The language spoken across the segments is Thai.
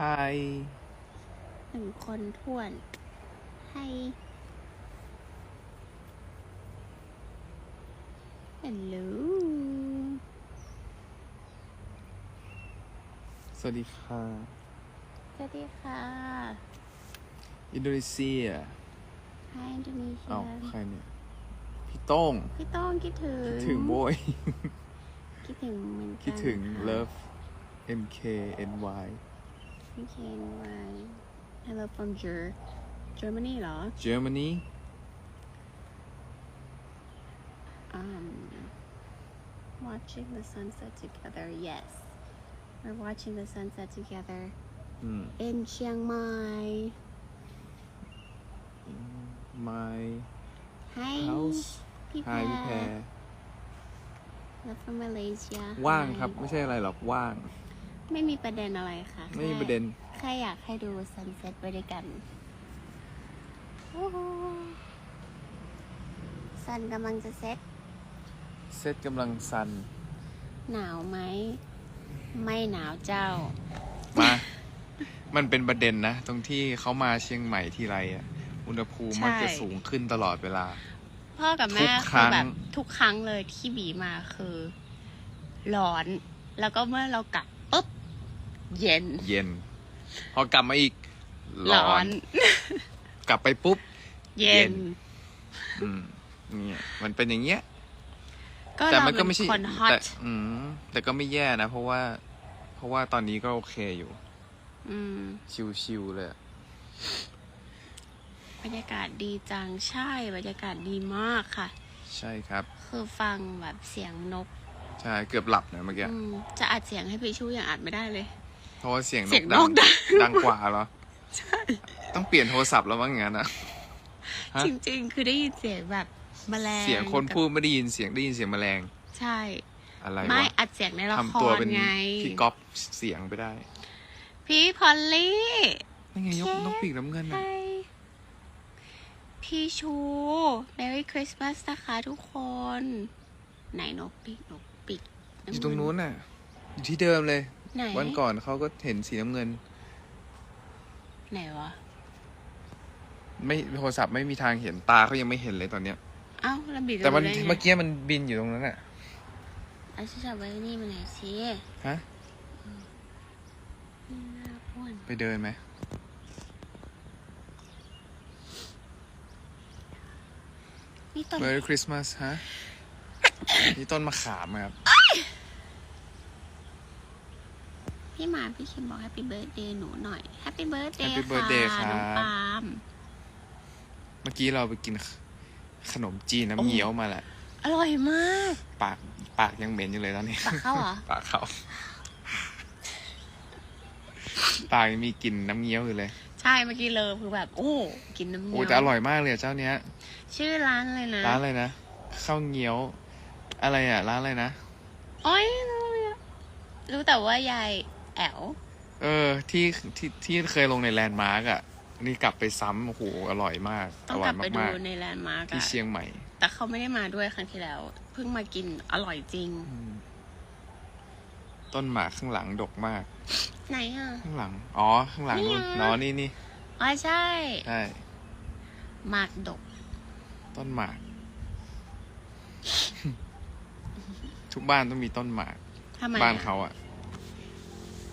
Hi หนึ่งคนท้วนให้ฮัลโหลสวัสดีค่ะ สวัสดีค่ะ อินโดนีเซียไฮอินโดนีเซีเอ้ายใครเนี่ย พี่โต้งพี่ต้องคิดถึง คิดถึงโบย คิดถึงเหมือนกันคิดถึง ค่ะ Love MKNY พี่ เคนไว้ Hello from Ger Germany เหรอ Germany um, watching the sunset together. Yes, we're watching the sunset together อืม in Chiang Mai. My Hi, house พี่แพ Hi พี่แพร ร Love from Malaysia ว่าง Hi ครับ ไม่ใช่อะไรหรอกว่าง ไม่มีประเด็นอะไรค่ะไม่มีแค่ประเด็น แค่อยากให้ดู sunset ไปด้วยกันโอ้โหซันกำลังจะเซ็ตเซตกำลังซัน หนาวไหม ไม่หนาวเจ้า มา มันเป็นประเด็นนะ ตรงที่เขามาเชียงใหม่ที่ไรอะอุณหภูมิมักจะใช่สูงขึ้นตลอดเวลา พ่อกับทุแม่กคคืรั้องแบบทุกครั้งเลยที่บีมาคือ ร้อน แล้วก็เมื่อเรากลับปุ๊บ เย็น เย็น พอกลับมาอีก ร้ร้ออน น กลับไปปุ๊บ เย็นอืมเนี่ยมันเป็นอย่างเงี้ย ก็แต่เรามันก็เป็นไม่ใช่คนฮอตแต่อืมแต่ก็ไม่แย่นะเพราะว่า เพราะว่าตอนนี้ก็โอเคอยู่ อืมชิวๆเลยอะบรรยากาศดีจังใช่บรรยากาศดีมากค่ะ ใช่ครับ คือฟังแบบเสียงนก ใช่เกือบหลับนะเมื่อกี้ อืมจะอัดเสียงให้พี่ชูยังอัดไม่ได้เลย เพราะว่าเสียงนเสียกงดันงกดังดังกว่าเหรอ ใช่ ต้องเปลี่ยนโทรศัพท์แล้วมั้งอย่างนั้นนะฮะจริงๆ คือได้ยินเสียงแบบแมลง เสียงคนพูดไม่ได้ยินเสียงได้ยินเสียงแมลง ใช่ อะไรไม่วะอัดเสียงในละคทำตัวรเป็นไงพี่ก๊อฟเสียงไปได้ พี่พอลลี่นี่ไงยกแค่นกปีกน้ำเงินนะใช่พี่ชู Merry Christmas นะคะทุกคน ไหนนกปีกนกปีกอยู่ตรงนู้นน่ะ อยู่ที่เดิมเลย ไหน วันก่อนเขาก็เห็นสีน้ำเงิน ไหนวะ ไม่โทรศัพท์ไม่มีทางเห็นตาเขายังไม่เห็นเลยตอนเนี้ย เอ้าแล้วบีบแต่มันรู้ได้ไงเมื่อกี้มันบินอยู่ตรงนั้นน่ะเอาชิชาไว้นี่มาไหนอยสิฮะ นี่น่าอ้วนไปเดินไหมนี่ต้น Merry Christmas ฮะ นี่ต้นมะขามครับ พี่หมาพี่คิมบอก Happy Birthday หนูหน่อย Happy Birthday Happy ค่ะ Birthday ครับน้องปาล์ม เมื่อกี้เราไปกินขนมจีนน้ำเงี้ยวมาแหละ อร่อยมาก ปากปากยังเหม็นอยู่เลยตอนนี้ ปากเข้าเหรอ ปากเขา ปากยังมีกลิ่นน้ำเงี้ยวอยู่เลยใช่เมื่อกี้เลยคือแบบ โอ้กินน้ำเงี้โอ้ยยแต่อร่อยมากเลยอะเจ้าเนี้ย ชื่อร้านเลยนะร้านอะไรนะข้าวเงี้ยว อะไรอะ ร้านอะไรนะ โอ้ยรู้เลยอะรู้แต่ว่ายาย แอ๋วเออที่ที่ที่เคยลงในแลนด์มาร์กอะ นี่กลับไปซ้ำโอ้โหอร่อยมากต้อองร่กอลัยบไปดูมากในแลนด์มาร์กๆที่อะเชียงใหม่ แต่เขาไม่ได้มาด้วยครั้งที่แล้ว เพิ่งมากินอร่อยจริง ต้นหมากข้างหลังดกมาก ไหนอะ ข้างหลัง อ๋อ ข้างหลังนู่นนี่ไงอ๋อนี่นี่อ๋อใช่ใช่หมากดก ต้นหมาก ทุกบ้านต้องมีต้นหมาก ทำไมบ้านอะเขาอะ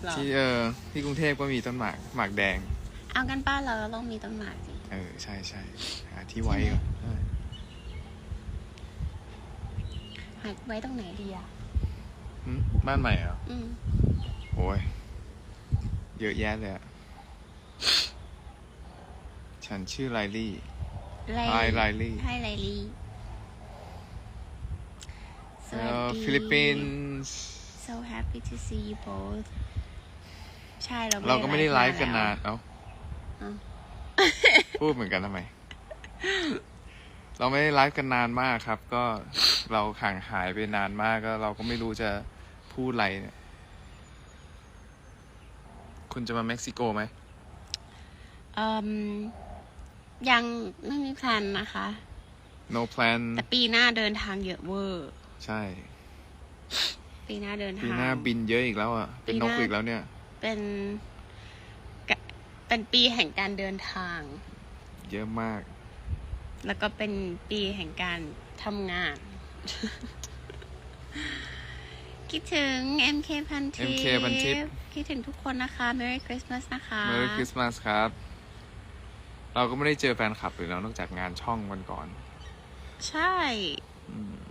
หรอที่เออที่กรุงเทพก็มีต้นหมากหมากแดง เอากันป้านเราต้องมีต้นหมากสิเออใช่ใช่หาที่ไว้ก่อนเออหากไว้ตรงไหนดีอะหึบ้านใหม่เหรออืมโอ้ยเยอะแยะเลยอะฉันชื่อไลลี่ไล Hi Riley ให้ไลลี่สวัสเอ่อดี ฟิลิปปินส์ so happy to see you both ใช่เราเราก็ไม่ได้ไลฟ์กันนานแล้วเอ้าเอ้า พูดเหมือนกันทำไม เราไม่ได้ไลฟ์กันนานมากครับ ก็เราห่างหายไปนานมากก็เราก็ไม่รู้จะพูดอะไรเนี่ยคุณจะมาเม็กซิโกไหมเอ่มยังไม่มีแพลนนะคะ no plan แต่ปีหน้าเดินทางเยอะเวอร์ ใช่ ปีหน้าเดินทางปีหน้าบินเยอะอีกแล้วอะ เป็นนกปีหน้า อีกแล้วเนี่ย เป็น เป็นปีแห่งการเดินทาง เยอะมาก แล้วก็เป็นปีแห่งการทำงาน คิดถึง MK พันทิป MK พันทิป คิดถึงทุกคนนะคะ Merry Christmas นะคะ Merry Christmas ครับ เราก็ไม่ได้เจอแฟนคลับเลยแล้วนอกจากงานช่องวันก่อน ใช่อืม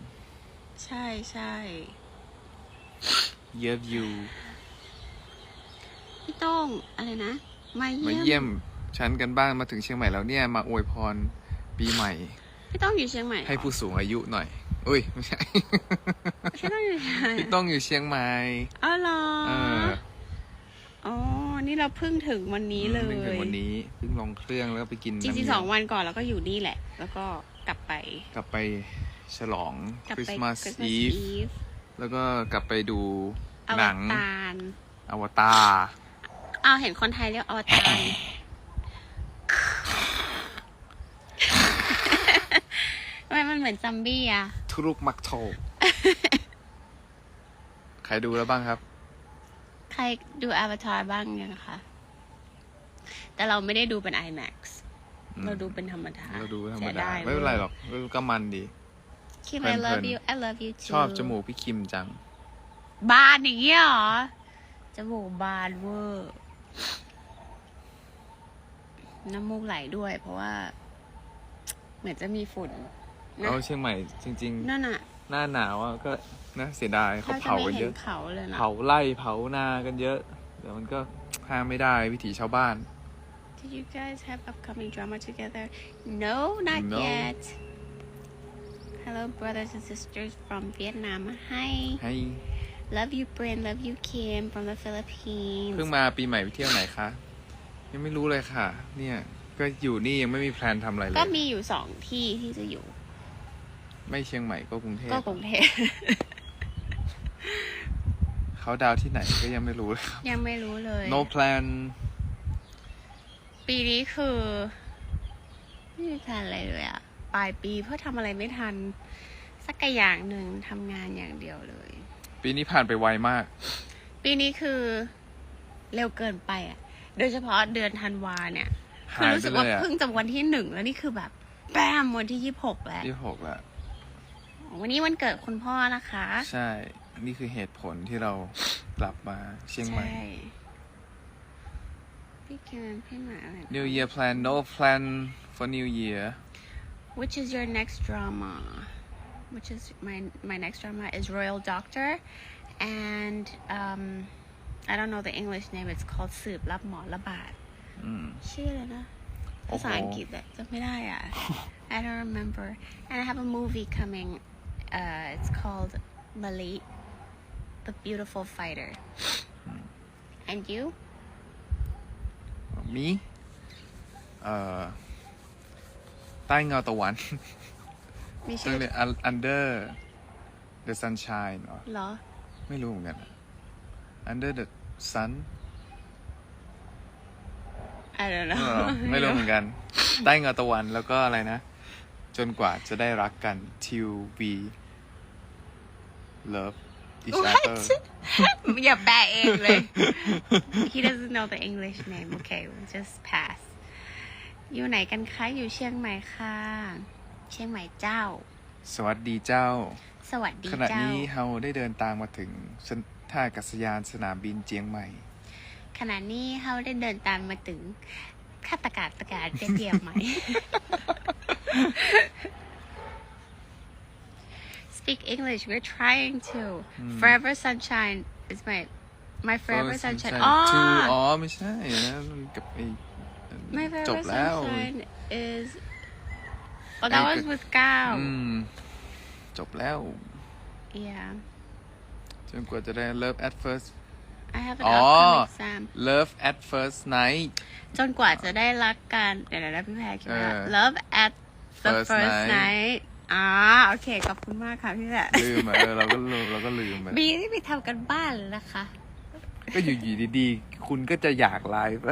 ใช่ใช่เยี่ยมยู พี่โต้องอะไรนะ มามาเยี่เยี่ยยมมฉันกันบ้างมาถึงเชียงใหม่แล้วเนี่ยมาอวยพรปีใหม่ พี่โต้องอยู่เชียงใหม่เรอให้ผู้สูงอายุหน่อย อุ้ยไม่ใช่ พี่โต้องอยู่เชียงใหม่พี่ต้องอยู่เชียงใหม่อ๋อเหรอเอออ๋อ นี่เราเพิ่งถึงวันนี้เลยพิ่งถึงวันนี้เพิ่งลงเครื่องแล้วก็ไปกินจริงน้ำๆเย็นสองวันก่อนเราก็อยู่นี่แหละ แล้วก็กลับไปกลับไปฉลองกลับคริสไปต์มาส Christmas อีฟ Eve แล้วก็กลับไปดูอหวนังตารอวตาร เอาเห็นคนไทยเรียกอวตารทำไมมันเหมือนซัมบี้อะทุรุกมักโทใครดูแล้วบ้างครับ ใครดูอวตารบ้างยังคะ แต่เราไม่ได้ดูเป็น IMAX อืมเราดูเป็นธรรมดาเราดูธรรมเสียดายไม่เป็นไรหรอกก็มันดี คิมเพลิ I นๆ love you I love you too ชอบจมูกพี่คิมจัง บานอย่างเงี้ยเหรอ จมูกบานเวอร์ น้ำมูกไหลด้วย เพราะว่า เหมือนจะมีฝุ่นนะเอาเชียงใหม่จริง นั่นอะๆ หน้าหนาวอะก็นะเสียดายเขาถ้าจะเผาไม่กันเห็เยนอะ เขาเลยนะ เผาไร่เผานากันเยอะแต่มันก็ห้ามไม่ได้วิถีชาวบ้าน Did you guys have upcoming drama together? No, not No. yet. Hello, brothers and sisters from Vietnam. Hi. ให้ Love you, Bryn. Love you, Kim from the เพิ่ง Philippines. มาปีใหม่ไปเที่ยวไหนคะ ยังไม่รู้เลยค่ะ เนี่ย ก็อยู่นี่ยังไม่มีแพลนทำอะไรเลก็ยมีอยู่สองที่ที่จะอยู่ ไม่เชียงใหม่ก็กรุงเทพก็กรุงเทพเขาดาวน์ที่ไหนก็ยังไม่รู้เลยครับ ยังไม่รู้เลย no plan ปีนี้คือไม่มีแพลนอะไรเลยอะปลายปีเพราะทำอะไรไม่ทัน สักอย่างหนึ่งทำงานอย่างเดียวเลย ปีนี้ผ่านไปไวมาก ปีนี้คือเร็วเกินไปอะโดยเฉพาะเดือนธันวาเนี่ย คือหายรู้ไปสึกเลว่ายอะเพิ่งจะวันที่หนึ่งแล้วนี่คือแบบแป้มวันที่ยี่หกแล้วที่หกแล้ว วันนี้วันเกิดคุณพ่อนะคะ ใช่ นี่คือเหตุผลที่เรากลับมาเชียงใหม่ใช่พี่เกินพี่หมาอะไร New Year plan no plan for New Year Which is your next drama? Which is my my next drama is Royal Doctor, and um, I don't know the English name. It's called สืบรับหมอระบาด อืม ชื่ออะไรนะ โอ้ ภา โห ษาอังกฤษอะจำไม่ได้อะ I don't remember. And I have a movie coming. Uh, it's called Malit, the Beautiful Fighter. And you? มีเอ่อ ใต้เงาตะวัน มีต้อชื่งอเรียก under the sunshine เหรอเหรอ ไม่รู้เหมือนกันอะ under the sun I don't เอ know อไม่รู้เหมือนกันใต้เงาตะวันแล้วก็อะไรนะ จนกว่าจะได้รักกัน till we love each What? other อย่าแปลเองเลย He doesn't know the English name. Okay, we'll just pass. อยู่ไหนกันคะ อยู่เชียงใหม่ค่ะ เชียงใหม่เจ้า สวัสดีเจ้า สวัสดีขณะเจ้า นี้เฮาได้เดินทางมาถึงท่าอากาศยานสนามบินเจียงใหม่ ขณะนี้เขาได้เดินตามมาถึงฆาตกาศประกาศเจียมใหม่ Speak English. We're trying to. Forever Sunshine is my my Forever Sunshine. อ๋อทูอ๋อ ไม่ใช่นะมันกับไอ้ My จบ Forever แล้ว Sunshine is Oh that was with ก้าวอืม จบแล้ว Yeah จนกว่าจะได้ Love at first I have an อ๋อ upcoming exam Love at first night จนกว่าจะได้รักกันเดี๋ยวนะพี่แพรคิดว่า เออ Love at the First first night night อ่าโอเค ขอบคุณมากค่ะพี่แพรลืมอะเออเราก็ลืมเราก็ลืมไปบีนี่ไปทำกันบ้านเลยนะคะ ก็อยู่อยู่ดีๆ คุณก็จะอยากไลฟ์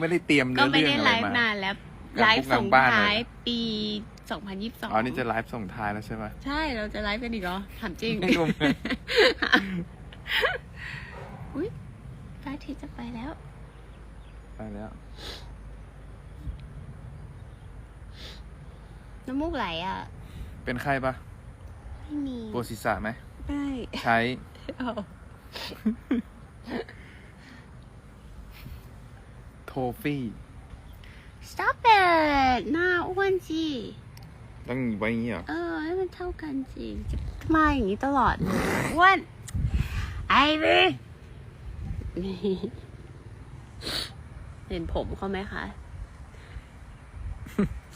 ไม่ได้เตรียมก็เนื้อไม่เรื่อได้งอะไลไรฟ์มา นานแล้วงาน ไลฟ์พวกงานส่งบ้านเลยท้ายปี 2022อ๋อนี่จะไลฟ์ส่งท้ายแล้วใช่ไหมใช่เราจะไลฟ์กันอีกเหรอถามจริงไม่รู้เหมือนกันอุ้ยพระอาทิตย์จะไปแล้ว ไปแล้วน้ำมูกไหลอะ เป็นไข้ปะไม่มีปวดศีรษะไหมไม่ใช้เอาโทฟี่ stop it หน้าอ้วนจีต้องไว้อย่างนี้เหรอเออให้มันเท่ากันสิจะมาอย่างนี้ตลอดเลยอ้วนไอ้บีนี่เห็นผมเขาไหมคะ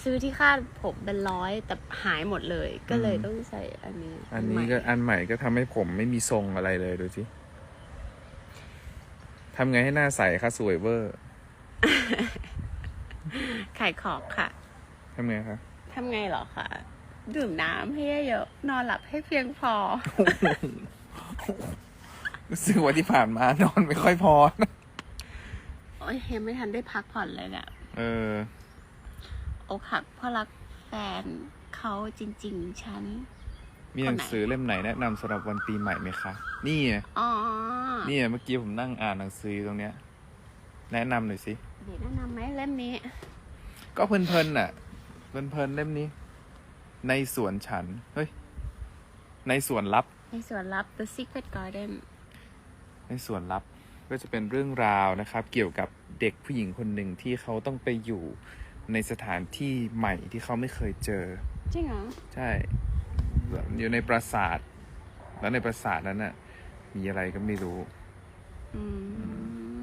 ซื้อที่คาดผมเป็นร้อยแต่หายหมดเลย ก็เลยต้องใส่อันนี้ อันนี้ใหม่ก็อันใหม่ก็ทำให้ผมไม่มีทรงอะไรเลยดูสิทำไงให้หน้าใสคะสวยเวอร์ ขายของค่ะ ทำไงคะ ทำไงเหรอคะดื่มน้ำให้เยอะๆนอนหลับให้เพียงพอ รู้สึกว่าที่ผ่านมานอนไม่ค่อยพอนะโอ้ยยังไม่ทันได้พักผ่อนเลยเนี่ยเออ อกหักเพราะรักแฟนเขาจริง ๆ ฉัน มีหนังสือเล่มไหนแนะนำสำหรับวันปีใหม่ไหมคะ นี่ไงอ๋อ นี่ไงเมื่อกี้ผมนั่งอ่านหนังสือตรงเนี้ย แนะนำหน่อยสิ เดี๋ยวแนะนำไหมเล่มนี้ ก็เพลินๆน่ะ เพลินๆเล่มนี้ ในสวนฉัน เฮ้ย ในสวนลับ ในสวนลับ The Secret Garden ในสวนลับก็จะเป็นเรื่องราวนะครับ เกี่ยวกับเด็กผู้หญิงคนหนึ่งที่เขาต้องไปอยู่ในสถานที่ใหม่ที่เขาไม่เคยเจอ จริงเหรอ ใช่ อยู่ในปราสาท แล้วในปราสาทนั้นน่ะ มีอะไรก็ไม่รู้ อื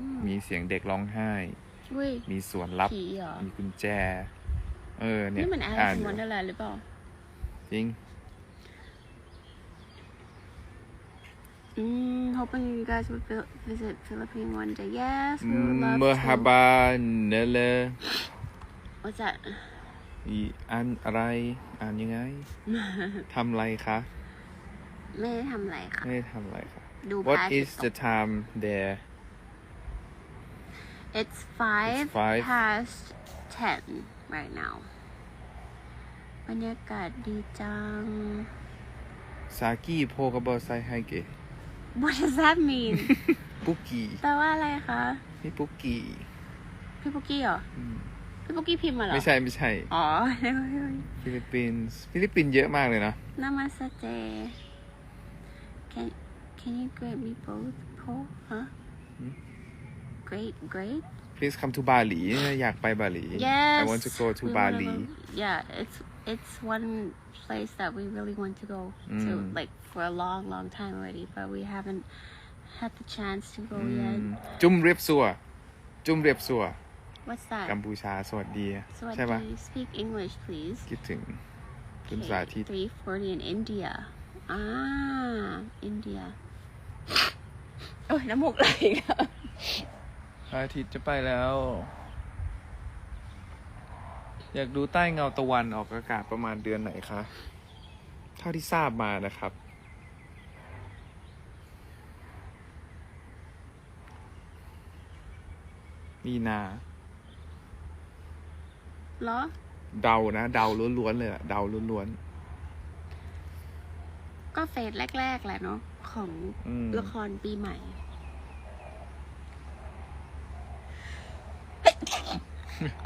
ม มีเสียงเด็กร้องไห้ อุ้ยมีสวนลับ ผีเหรอ มีกุญแจ เออเนี่ยนี่มันอ่า Alice น in อยู่ Wonderland หรือเปล่า จริงอืม hoping you guys would vi- visit Philippines one day yes we would love เมอร์ฮา to บาเนเล what's that อีอ่านอะไร อ่านยังไง ทำอะไรคะ ไม่ได้ทำอะไรค่ะ ไม่ได้ทำอะไรค่ะ ดู What พระอาทิต is ย์ต the ก time there It's five, It's five. past ten right now บรรยากาศดีจังซากิโพกบอไซไฮเกะ What does that mean ปุกกีแปลว่าอะไรคะนี่ปุกกีพี่ปุกกี้เหรออืมพี่ปุกกี้พิมพ์มาเหรอ ไม่ใช่ไม่ใช่ อ๋อฟิลิปปินส์ ฟิลิปปินส์เยอะมากเลยนะนามาสเต Can Can you grade me both po ฮะ Great Great Please come to Bali อยากไปบาหลี Yes I want to go to we Bali wanna go- Yeah it's it's one place that we really want to go to Mm. like for a long long time already but we haven't had the chance to go อื yet มจุ่มเรียบซัว จุ่มเรียบซัว What's that กัมพูชา สวัสดี สวัส ใช่ปะ ดี Speak English please คิดถึงคุณ Okay, สาธิต 340 in India อ่า India โอ้ยน้ำมูกไหลอีกแล้ว พระอาทิตย์จะไปแล้ว อยากดูใต้เงาตะวันออกอากาศประมาณเดือนไหนคะ เท่าที่ทราบมานะครับ มีนาเหรอ เดานะ เดาล้วนๆเลยอะเดาล้วนก็เฟสแรก ๆ แหละเนาะของอืมละครปีใหม่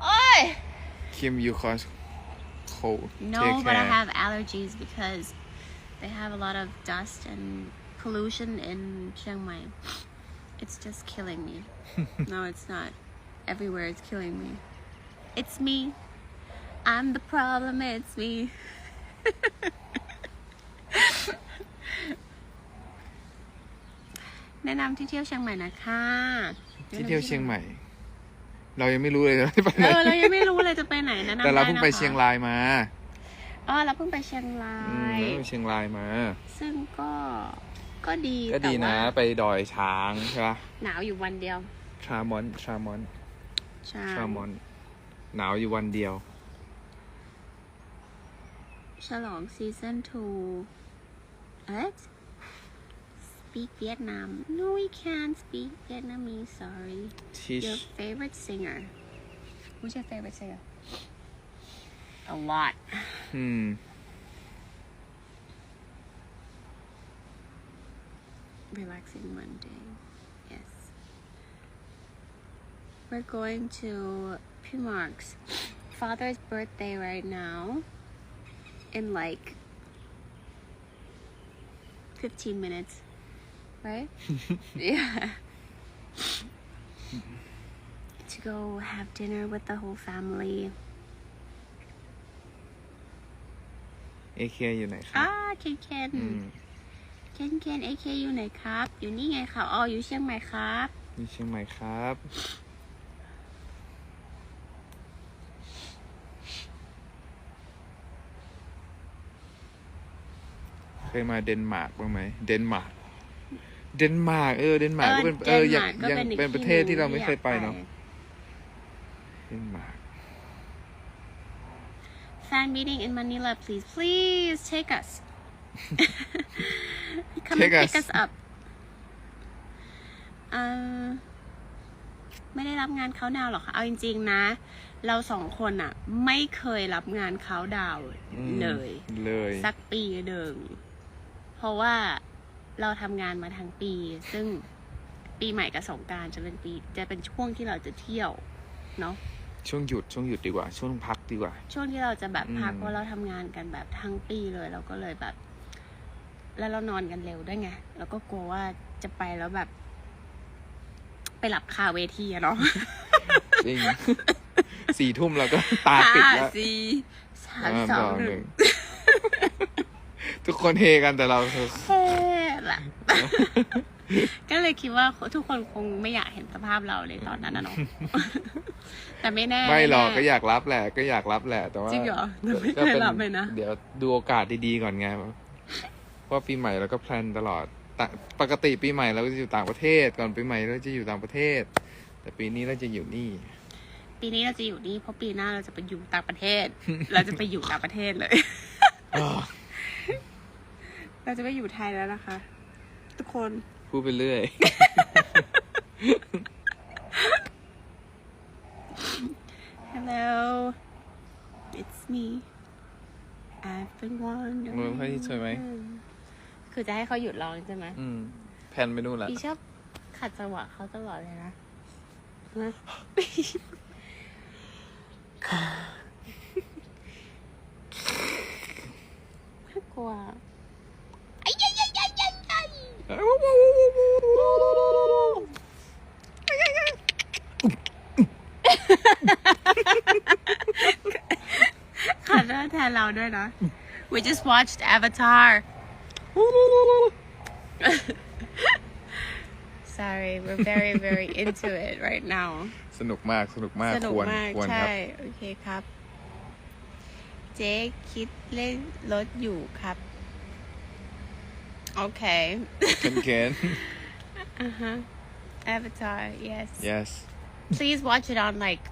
โอ้ย ๆ Kim you cause cold No, Take but I care. have allergies because they have a lot of dust and pollution in Chiang Mai. It's just killing me. no, it's not. Everywhere it's killing me. It's me. I'm the problem. It's me. แนะนำที่เที่ยวเชียงใหม่นะคะ ที่เที่ยวเชียงใหม่ เรายังไม่รู้เลยว่าจะไปไหนเออเรายังไม่รู้เลยจะไปไหนแนะนำแต่เราด้เพิ่งไปนะคะเชียงรายมาอ๋อเราเพิ่งไปเชียงราอืมยเราไปเชียงรายมา ซึ่งก็ก็ดีก็ดีแต่นะว่าไปดอยช้างใช่ปะหนาวอยู่วันเดียวชามอนชามอนใช่ชามอน หนาวอยู่วันเดียว ฉลองซีซั่น2เอ๊ะ speak Vietnam. No, we can't speak Vietnamese. Sorry. Sheesh. Your favorite singer. Who's your favorite singer? A lot. Hmm. Relaxing Monday. Yes. We're going to Pimark's father's birthday right now. In like 15 minutes. Right? yeah. to go have dinner with the whole family. เอเคอยู่ไหนครับอ่าเคนเคนอืมเคนเคนเอเคอยู่ไหนครับ อยู่นี่ไงค่ะอ๋ออยู่เชียงใหม่ครับ อยู่เชียงใหม่ครับ เคยมาเดนมาร์กบ้างไหม เดนมาร์ก เดนมาร์กเออเดนมาร์กก็เป็นเออยังก็ยังอีกเป็นประเทศที่เราไม่เคยไปอยกเนาะเดนมาร์ก Fan meeting in Manila, please. Please take us. Come Take and pick us. us up. เอ่อไม่ได้รับงานเขาดาวน์หรอกค่ะ เอาจริง ๆ นะ เราสองคนอะไม่เคยรับงานเขาดาวน์อืมเลย เลย สักปีหนึ่งเพราะว่า เราทำงานมาทั้งปี ซึ่งปีใหม่กับสงกรารจะเป็นปี จะเป็นช่วงที่เราจะเที่ยวเนาะช่วงหยุดช่วงหยุดดีกว่า ช่วงพักดีกว่า ช่วงที่เราจะแบบพักอืมเพราะเราทำงานกันแบบทั้งปีเลยเราก็เลยแบบ แล้วเรานอนกันเร็วด้วยไงเราก็กลัวว่าจะไปแล้วแบบ ไปหลับคาเวทีอะเนาะ จริง สี่ทุ่มเราก็ตาปิดแล้วห้าสี่สามห้าสองสองหหนึ่นึ่งงทุกคนเฮกันแต่เราคือ เฮ้ละ ก็เลยคิดว่าทุกคนคงไม่อยากเห็นสภาพเราเลยตอนนั้นนะเนาะแต่ไม่แน่ไม่หรอกแน่ก็อยากรับแหละ ก็อยากรับแหละ แต่ว่าจริงเหรอแต่ไม่เคยก็ป็รับเลยนะเดี๋ยวดูโอกาสดีๆก่อนไงเพราะปีใหม่เราก็แพลนตลอดต่างปกติปีใหม่เราก็จะอยู่ต่างประเทศ ก่อนปีใหม่เราจะอยู่ต่างประเทศ แต่ปีนี้เราจะอยู่นี่ ปีนี้เราจะอยู่นี่เพราะปีหน้าเราจะไปอยู่ต่างประเทศ เราจะไปอยู่ต่างประเทศเลย เราจะไม่อยู่ไทยแล้วนะคะ ทุกคน พูดไปเรื่อย Hello it's me I've been wondering มือเขาสวยไหม คือจะให้เขาหยุดร้องใช่ไหมอืม แพนไปนู่นละพี่ชอบขัดจังหวะเขาตลอดเลยนะนะ น่ากลัว ขัดหน้าแทนเราด้วยนะ We just watched Avatar Sorry we're very very into it right now สนุกมากสนุกมากสนุกควรมากควรคใช่รับโอเคครับ เจ๊คิดเล่นรถอยู่ครับ โอเคเคนเคน uh-huh Avatar yes yes please watch it on like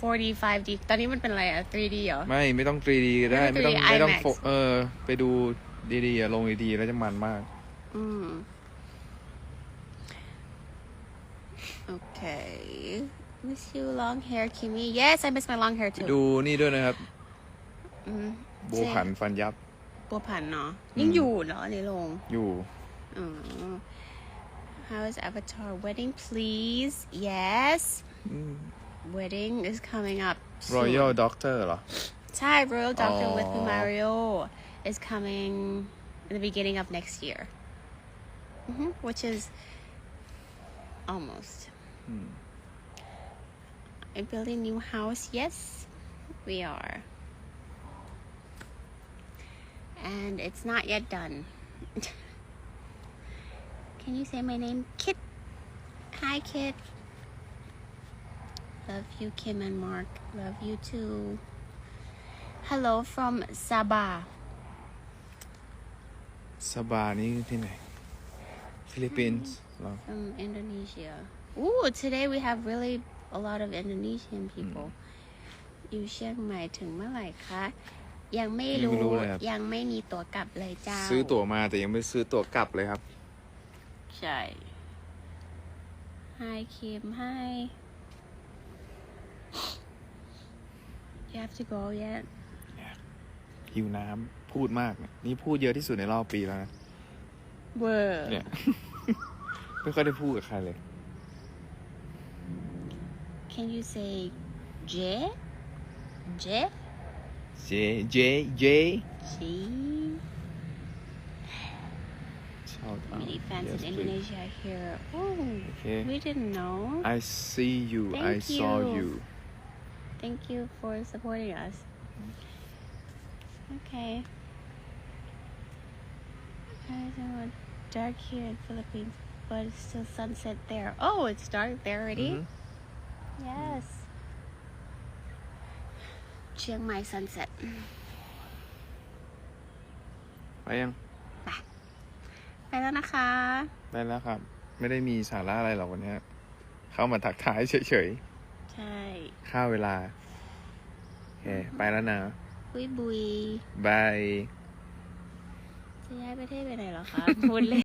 45D ตอนนี้มันเป็นอะไรอะ 3D เหรอ ไม่ ไม่ต้อง 3D ก็ได้ ไม่ไม่ต้ต้อองงไม่ต้อง IMAX โฟเออ ไปดูดีๆอะลงดีๆ แล้วจะมันมาก อืม Okay miss you long hair Kimmy yes I miss my long hair ไป too ดูนี่ด้วยนะครับอืมบัวผันฟันยับ บัวผันเนาะยังอยู่เหรอในโรง อยู่ Oh. How is Avatar wedding, please? Yes. Wedding is coming up. soon. Royal Doctor เหรอ Thai Royal Doctor with Oh. Mario is coming in the beginning of next year. hmm Which is almost. I'm building new house. Yes, we are. And it's not yet done. Can you say my name? Kit. Hi, Kit. Love you, Kim and Mark. Love you too. Hello from Sabah. สบานี่ที่ไหน ฟิลิปปินส์เหรอ From Indonesia. Ooh, today we have really a lot of Indonesian people. อยู่เชียงใหม่ถึงเมื่อไหร่คะ ยังไม่ยังไม่รู้รู้เลยครับ ยังไม่มีตั๋วกลับเลยเจ้าซื้อตั๋วมาแต่ยังไม่ซื้อตั๋วกลับเลยครับ ใช่ Hi Kim Hi You have to go yet หิวน้ำพูดมากเนี่ยนี่พูดเยอะที่สุดในรอบปีแล้วนะ เวอร์เนี่ย ไม่ค่อยได้พูดกับใครเลย can you say J J J J J. See. Many fans yes, in Indonesia here. Oh, okay. we didn't know. I see you. Thank I you. saw you. Thank you for supporting us. Okay. Guys, I dark here in Philippines, but it's still sunset there. Oh, it's dark there already. Mm -hmm. Yes. เชียงใหม่ sunset ไปยังไปแล้วนะคะ ได้แล้วครับ ไม่ได้มีสาระอะไรหรอกวันเนี้ยเข้ามาทักทายเฉยใช่ๆค่าเวลาโอเคไปแล้วนะ บุยบุยบาย จะย้ายประเทศไปไหนเหรอคะพูดเล่น